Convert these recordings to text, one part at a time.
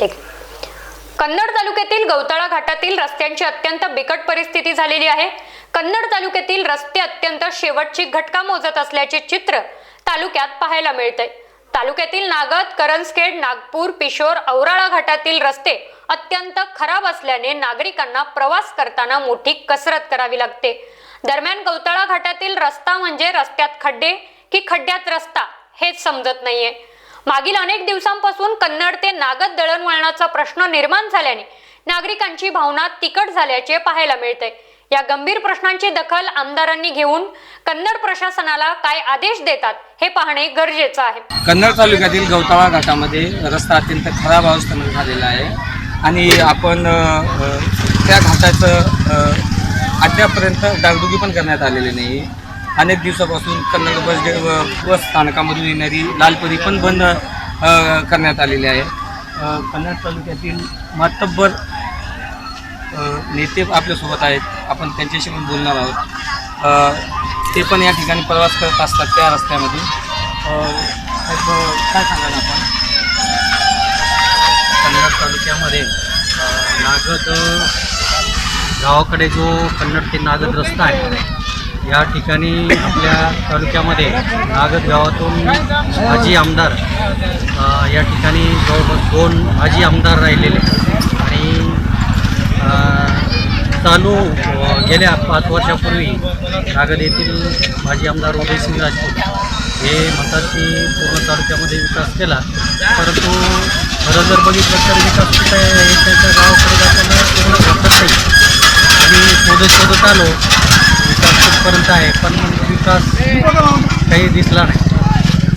ठीक. कन्नड तालुक्यातील गवताळा घाटातील रस्त्यांची अत्यंत बिकट परिस्थिती झालेली आहे. कन्नड तालुक्यातील रस्ते अत्यंत शेवटची घटका मोजत असल्याचे चित्र तालुक्यात पाहायला मिळते तालुक्यातील नागद करंजखेड नागपूर पिशोर औराळा घाटातील रस्ते अत्यंत खराब असल्याने नागरिकांना प्रवास करताना मोठी कसरत करावी लागते. दरम्यान गवताळा घाटातील रस्ता म्हणजे रस्त्यात खड्डे की खड्ड्यात रस्ता हेच समजत नाहीये. मागील अनेक दिवसांपासून कन्नड ते नागद दळणवळणाचा प्रश्न निर्माण झाल्याने नागरिकांची भावना तिकट झाल्याचे पाहायला मिळते. या गंभीर प्रश्नांची दखल आमदारांनी घेऊन कन्नड प्रशासनाला काय आदेश देतात हे पाहणे गरजेचं आहे. कन्नड तालुक्यातील गवताळा घाटामध्ये रस्ता अत्यंत खराब अवस्थेमध्ये झालेला आहे आणि आपण त्या घाटाचं अद्यापर्यंत डागडुगी पण करण्यात आलेली नाही. अनेक दिवसापासून कन्नड बस व बस स्थानकामधून येणारी लालपरी पण बंद करण्यात आलेली आहे. कन्नड तालुक्यातील मातब्बर नेते आपल्यासोबत आहेत. आपण त्यांच्याशी पण बोलणार आहोत. ते पण या ठिकाणी प्रवास करत असतात त्या रस्त्यामध्ये. काय सांगाल आपण? कन्नड तालुक्यामध्ये नागद गावाकडे जो कन्नड ते नागद रस्ता आहे या ठिकाणी आपल्या तालुक्यामध्ये नागद गावातून आजी आमदार या ठिकाणी जवळपास दोन आजी आमदार राहिलेले. आणि चालू गेल्या पाच वर्षापूर्वी नागद येथील माजी आमदार उदयसिंग राजपूत हे म्हणतात की पूर्ण तालुक्यामध्ये विकास केला. परंतु खरं जर बघितलं तर विकास कुठे हे त्यांच्या गावाकडे जाताना पूर्ण घडत नाही. आणि शोधत शोधत आलो. विकास आहे पण विकास काही दिसला नाही.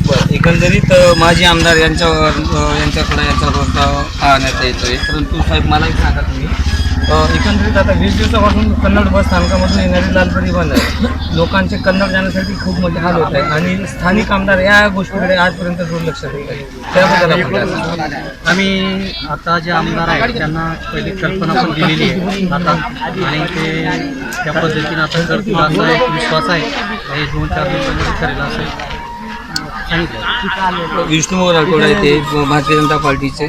बरं एकंदरीत माजी आमदार यांच्यावर अ, यांच्याकडे याच्यावर येतो आहे परंतु साहेब मला एक सांगा तुम्ही. एकंदरीत आता वीस दिवसापासून कन्नड बस स्थानकामधून येणारी लालपरी बंद आहे. लोकांचे कन्नड जाण्यासाठी खूप मोठे हाल होत आहे आणि स्थानिक आमदार या गोष्टीकडे आजपर्यंत दुर्लक्ष आहे त्याबद्दल? आम्ही आता जे आमदार आहेत त्यांना पहिली कल्पना पण दिलेली आहे. आता आणि ते त्या पद्धतीनं आता करतील असा एक विश्वास आहे हे दोन चार दिवसांमध्ये करेल असं सांगितलं. विष्णू राठोड आहे ते भारतीय जनता पार्टीचे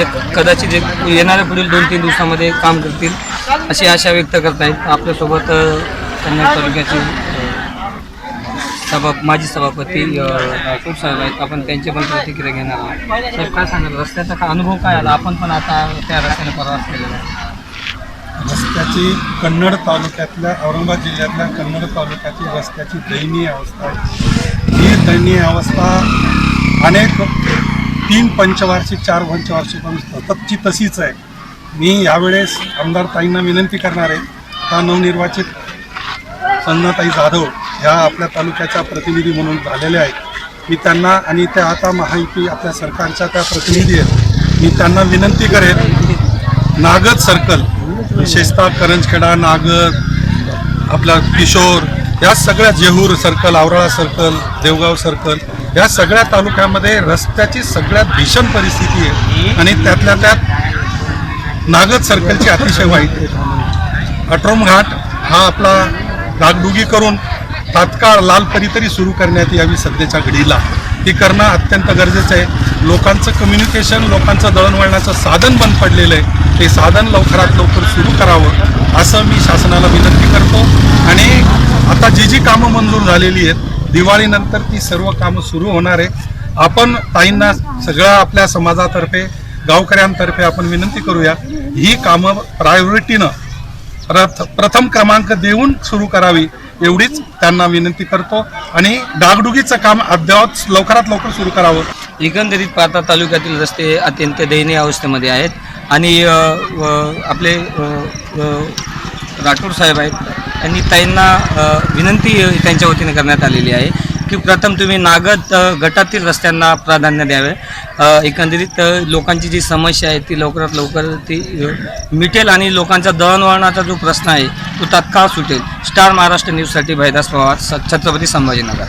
एक कदाचित एक येणाऱ्या पुढील दोन तीन दिवसामध्ये काम करतील अशी आशा व्यक्त करतायत. आपल्यासोबत कन्नड तालुक्याचे सभा माजी सभापती खूप साहेब आहेत. आपण त्यांची पण प्रतिक्रिया घेणार आहोत. साहेब काय सांगाल? रस्त्याचा काय अनुभव काय आला? आपण पण आता त्या रस्त्याने प्रवास केलेला आहे. रस्त्याची कन्नड तालुक्यातल्या औरंगाबाद जिल्ह्यातल्या कन्नड तालुक्यातील रस्त्याची दयनीय अवस्था आहे. ही दयनीय अवस्था अनेक तीन पंचवार्षिक चार पंचवार्षिक सततची तशीच आहे. मी यावेळेस आमदार ताईंना विनंती करणार आहे का नवनिर्वाचित संनाताई जाधव ह्या आपल्या तालुक्याच्या प्रतिनिधी म्हणून झालेल्या आहेत. मी त्यांना आणि त्या आता महायुती आपल्या सरकारच्या त्या प्रतिनिधी आहेत. मी त्यांना विनंती करेन नागद सर्कल विशेषतः करंजखेडा नागद आपला किशोर या सगळ्या Jehur circle Avrala circle Devgaon circle या सगळ्या तालुक्यामध्ये रस्त्याची सगळ्यात भीषण परिस्थिती आहे. आणि त्यातल्या त्यात नागद सर्कलची अतिशय वाईट आहे. अट्रोम घाट हा आपला डागडुगी करून तात्काळ लाल परितरी सुरू करण्यात यावी सध्याच्या घडीला. ती करणं अत्यंत गरजेचं आहे. लोकांचं कम्युनिकेशन लोकांचं दळणवळणाचं साधन बंद पडलेलं आहे. ते साधन लवकरात लवकर सुरू करावं असं मी शासनाला विनंती करतो. आणि आता जी जी कामं मंजूर झालेली आहेत दिवाळीनंतर ती सर्व कामं सुरू होणार आहे. आपण ताईंना सगळ्या आपल्या समाजातर्फे गावकऱ्यांतर्फे आपण विनंती करूया ही कामं प्रायोरिटीनं प्रथ प्रथम क्रमांक देऊन सुरू करावी एवढीच त्यांना विनंती करतो आणि डागडुगीचं काम अद्यावत लवकरात लवकर सुरू करावं. एकंदरीत पाता तालुक्यातील रस्ते अत्यंत दयनीय अवस्थेमध्ये आहेत. आणि आपले राठोड साहेब आहेत. आणि ताईंना विनंती त्यांच्या वतीने करण्यात आलेली आहे की प्रथम तुम्ही नागद गटातील रस्त्यांना प्राधान्य द्यावे. एकंदरीत लोकांची जी समस्या आहे ती लवकरात लवकर ती मिटेल आणि लोकांचा दळणवळणाचा जो प्रश्न आहे तो तात्काळ सुटेल. स्टार महाराष्ट्र न्यूजसाठी भैदास पवार छत्रपती संभाजीनगर.